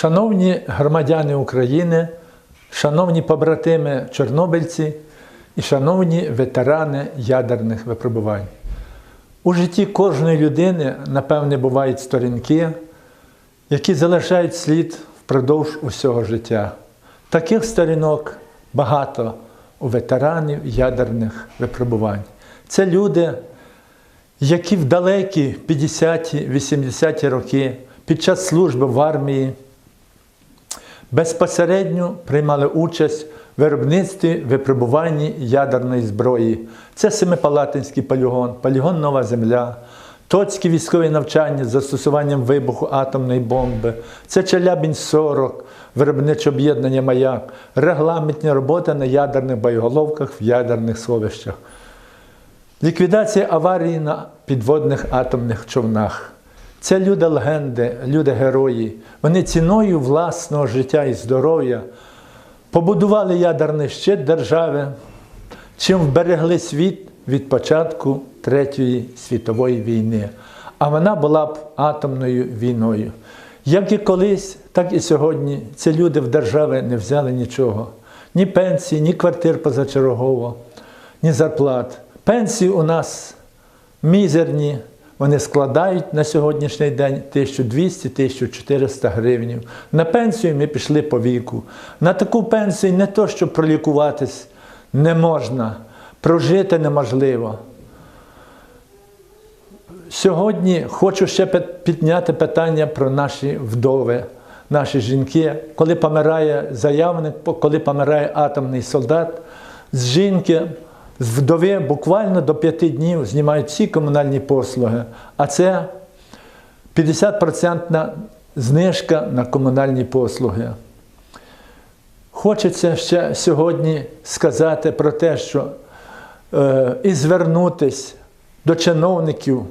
Шановні громадяни України, шановні побратими чорнобильці і шановні ветерани ядерних випробувань. У житті кожної людини, напевне, бувають сторінки, які залишають слід впродовж усього життя. Таких сторінок багато у ветеранів ядерних випробувань. Це люди, які в далекі 50-ті, 80-ті роки під час служби в армії безпосередньо приймали участь в виробництві випробуванні ядерної зброї. Це Семипалатинський полігон, полігон Нова Земля, Тоцькі військові навчання з застосуванням вибуху атомної бомби, це Челябінь-40, виробниче об'єднання Маяк, регламентні роботи на ядерних боєголовках в ядерних сховищах. Ліквідація аварії на підводних атомних човнах. Це люди легенди, люди герої. Вони ціною власного життя і здоров'я побудували ядерний щит держави, чим вберегли світ від початку Третьої світової війни. А вона була б атомною війною. Як і колись, так і сьогодні ці люди в держави не взяли нічого. Ні пенсії, ні квартир позачергово, ні зарплат. Пенсії у нас мізерні, вони складають на сьогоднішній день 1200-1400 гривень. На пенсію ми пішли по віку. На таку пенсію не то, що пролікуватись не можна, прожити неможливо. Сьогодні хочу ще підняти питання про наші вдови, наші жінки. Коли помирає заявник, коли помирає атомний солдат, з жінки, з вдови буквально до п'яти днів знімають всі комунальні послуги, а це 50% знижка на комунальні послуги. Хочеться ще сьогодні сказати про те, що е, і звернутися до чиновників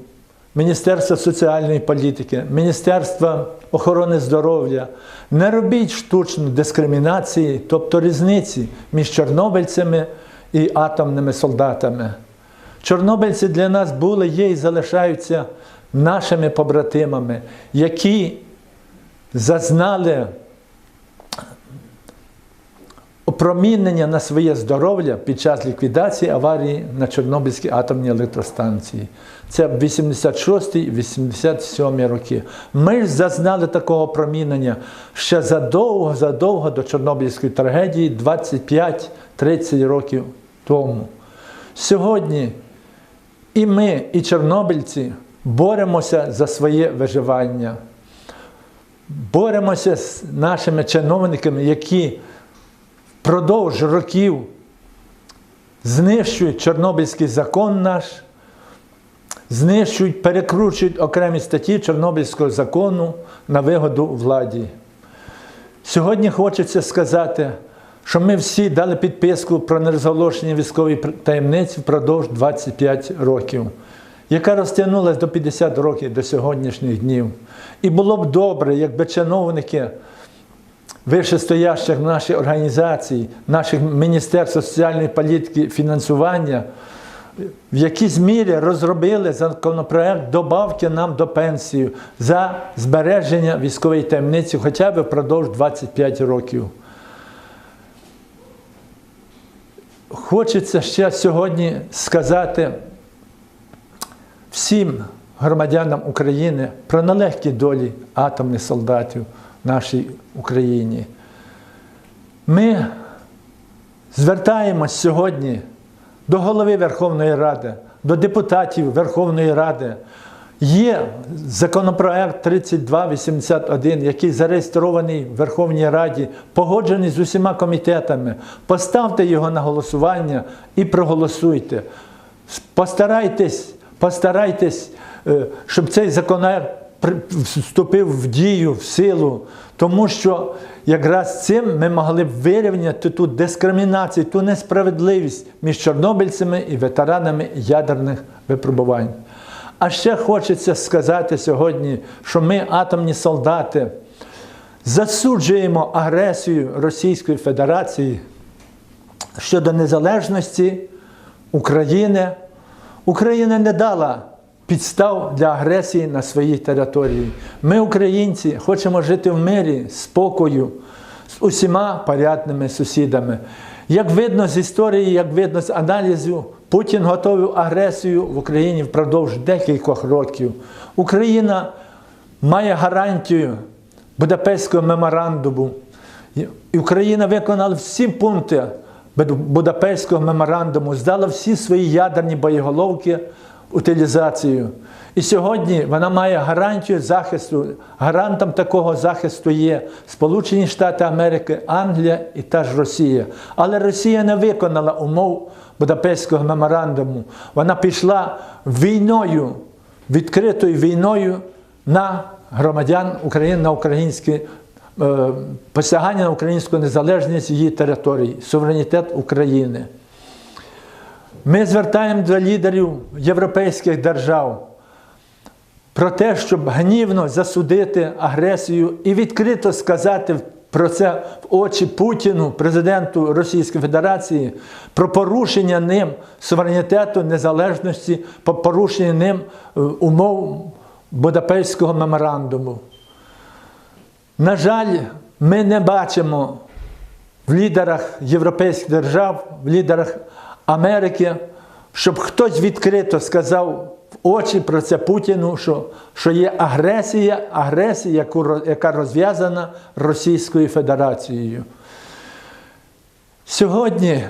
Міністерства соціальної політики, Міністерства охорони здоров'я. Не робіть штучну дискримінації, тобто різниці між чорнобильцями і атомними солдатами. Чорнобильці для нас були, є і залишаються нашими побратимами, які зазнали опромінення на своє здоров'я під час ліквідації аварії на Чорнобильській атомній електростанції. Це 86-87 роки. Ми ж зазнали такого промінення ще задовго-задовго до Чорнобильської трагедії 25-30 років тому. Сьогодні і ми, і чорнобильці боремося за своє виживання. Боремося з нашими чиновниками, які впродовж років знищують Чорнобильський закон наш, знищують, перекручують окремі статті Чорнобильського закону на вигоду владі. Сьогодні хочеться сказати, що ми всі дали підписку про нерозголошення військової таємниці впродовж 25 років, яка розтягнулася до 50 років до сьогоднішніх днів. І було б добре, якби чиновники вищестоящих в нашій організації, наших Міністерств соціальної політики фінансування, в якійсь мірі розробили законопроект добавки нам до пенсії за збереження військової таємниці хоча б впродовж 25 років. Хочеться ще сьогодні сказати всім громадянам України про нелегкі долі атомних солдатів нашій Україні. Ми звертаємось сьогодні до голови Верховної Ради, до депутатів Верховної Ради. Є законопроект 3281, який зареєстрований в Верховній Раді, погоджений з усіма комітетами. Поставте його на голосування і проголосуйте. Постарайтесь, постарайтесь, е, щоб цей законопроект вступив в дію, в силу, тому що якраз цим ми могли б вирівняти ту дискримінацію, ту несправедливість між чорнобильцями і ветеранами ядерних випробувань. А ще хочеться сказати сьогодні, що ми, атомні солдати, засуджуємо агресію Російської Федерації щодо незалежності України. Україна не дала підстав для агресії на своїй території. Ми, українці, хочемо жити в мирі, спокою з усіма порядними сусідами. Як видно з історії, як видно з аналізу, Путін готовив агресію в Україні впродовж декількох років. Україна має гарантію Будапештського меморандуму. Україна виконала всі пункти Будапештського меморандуму, здала всі свої ядерні боєголовки утилізацію. І сьогодні вона має гарантію захисту. Гарантом такого захисту є Сполучені Штати Америки, Англія і та ж Росія. Але Росія не виконала умов Будапештського меморандуму. Вона пішла війною, відкритою війною на громадян України, на українські е, посягання на українську незалежність її території, суверенітет України. Ми звертаємо до лідерів європейських держав про те, щоб гнівно засудити агресію і відкрито сказати про це в очі Путіну, президенту Російської Федерації, про порушення ним суверенітету, незалежності, по порушення ним е, умов Будапештського меморандуму. На жаль, ми не бачимо в лідерах європейських держав, в лідерах Америки, щоб хтось відкрито сказав в очі про це Путіну, що, що є агресія, агресія, яку, яка розв'язана Російською Федерацією. Сьогодні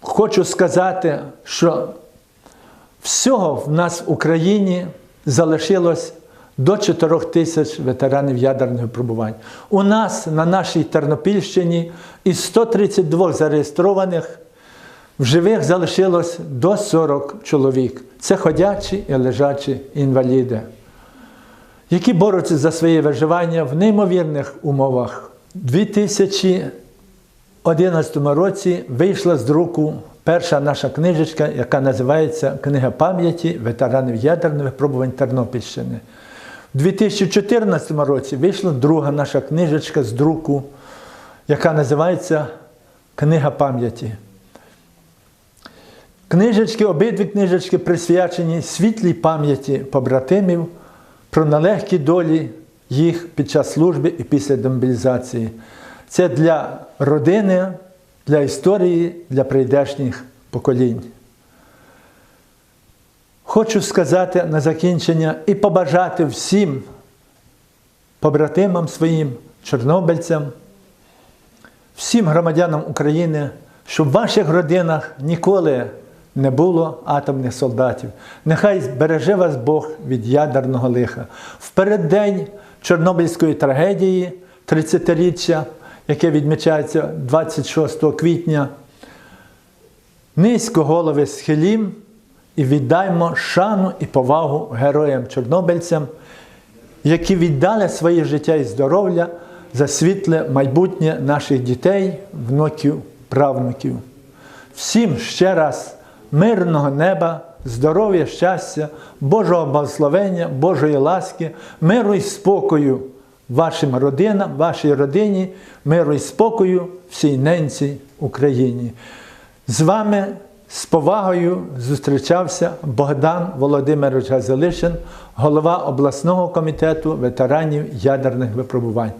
хочу сказати, що всього в нас в Україні залишилось до 4 тисяч ветеранів ядерних випробувань. У нас на нашій Тернопільщині із 132 зареєстрованих в живих залишилось до 40 чоловік. Це ходячі і лежачі інваліди, які борються за своє виживання в неймовірних умовах. У 2011 році вийшла з друку перша наша книжечка, яка називається Книга пам'яті ветеранів ядерних випробувань Тернопільщини. У 2014 році вийшла друга наша книжечка з друку, яка називається Книга пам'яті. Книжечки, обидві книжечки присвячені світлій пам'яті побратимів про нелегкі долі їх під час служби і після демобілізації. Це для родини, для історії, для прийдешніх поколінь. Хочу сказати на закінчення і побажати всім побратимам своїм, чорнобильцям, всім громадянам України, щоб в ваших родинах ніколи не було атомних солдатів. Нехай береже вас Бог від ядерного лиха. В переддень Чорнобильської трагедії 30-річчя, яке відмічається 26 квітня, низько голови схилім і віддаймо шану і повагу героям-чорнобильцям, які віддали своє життя і здоров'я за світле майбутнє наших дітей, внуків, правнуків. Всім ще раз мирного неба, здоров'я, щастя, Божого благословення, Божої ласки, миру і спокою вашим родинам, вашій родині, миру і спокою всій ненці Україні. З вами з повагою зустрічався Богдан Володимирович Газелишин, голова обласного комітету ветеранів ядерних випробувань,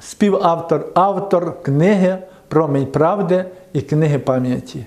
співавтор, автор книги Промінь правди і книги пам'яті.